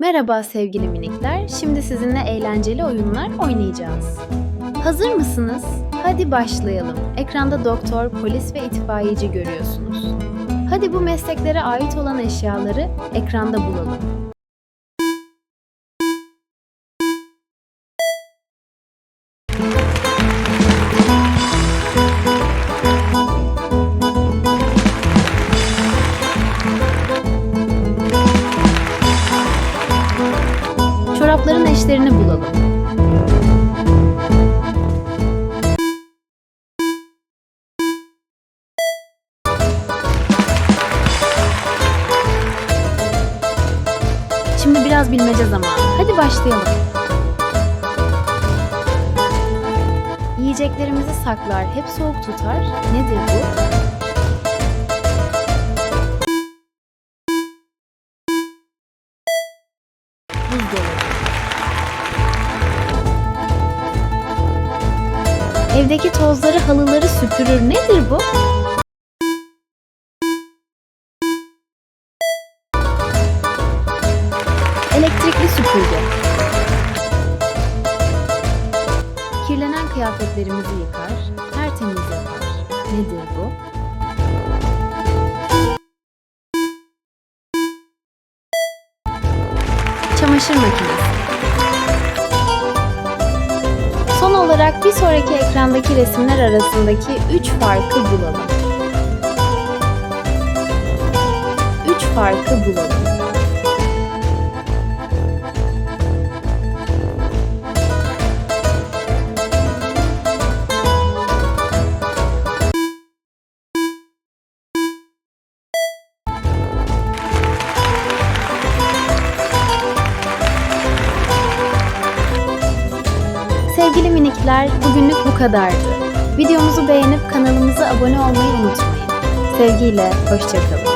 Merhaba sevgili minikler. Şimdi sizinle eğlenceli oyunlar oynayacağız. Hazır mısınız? Hadi başlayalım. Ekranda doktor, polis ve itfaiyeci görüyorsunuz. Hadi bu mesleklere ait olan eşyaları ekranda bulalım. Çorapların eşlerini bulalım. Şimdi biraz bilmece zamanı. Hadi başlayalım. Yiyeceklerimizi saklar, hep soğuk tutar. Nedir bu? Buzdolabı. Evdeki tozları, halıları süpürür. Nedir bu? Elektrikli süpürge. Kirlenen kıyafetlerimizi yıkar, tertemiz yapar. Nedir bu? Çamaşır makinesi. Olarak bir sonraki ekrandaki resimler arasındaki üç farkı bulalım. Üç farkı bulalım. Minikler, bugünlük bu kadardı. Videomuzu beğenip kanalımıza abone olmayı unutmayın. Sevgiyle, hoşçakalın.